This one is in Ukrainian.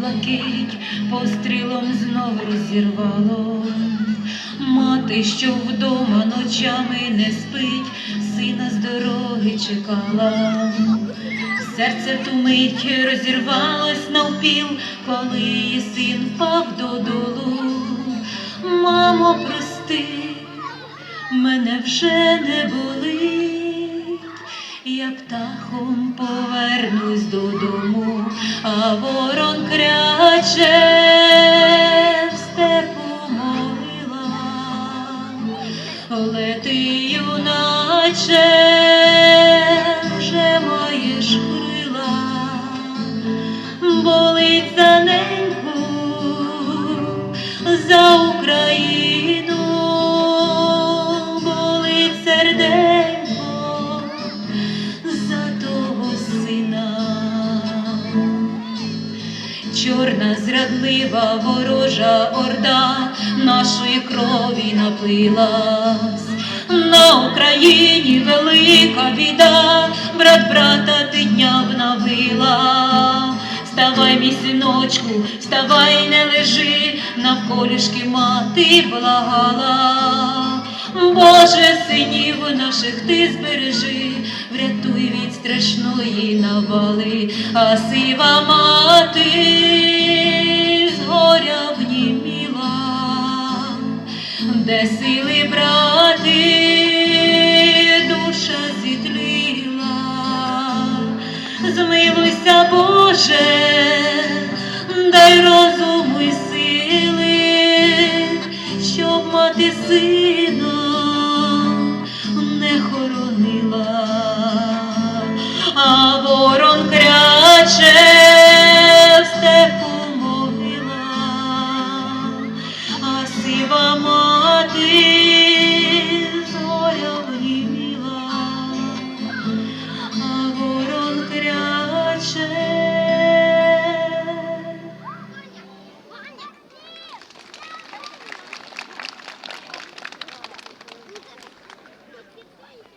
блакить пострілом знов розірвало. Мати, що вдома ночами не спить, сина з дороги чекала. Серце в ту мить розірвалось навпіл, коли її син впав додолу. Мамо, прости, мене вже не болить, я птахом повернусь додому, а ворон кряче в степу могила, лети, юначе, маєш крила, болить за неньку, за Україну, Чорна зрадлива ворожа орда нашої крові напилась. На Україні велика біда, брат брата ти дня навила. Вставай, мій синочку, вставай, не лежи, навколішки мати благала. Боже, синів наших ти збережи, врятуй від страшної навали, а сива мати з горя вніміла, де сили брати, душа зітліла, змилуйся, Боже, дай розуму й сили, щоб мати сина степу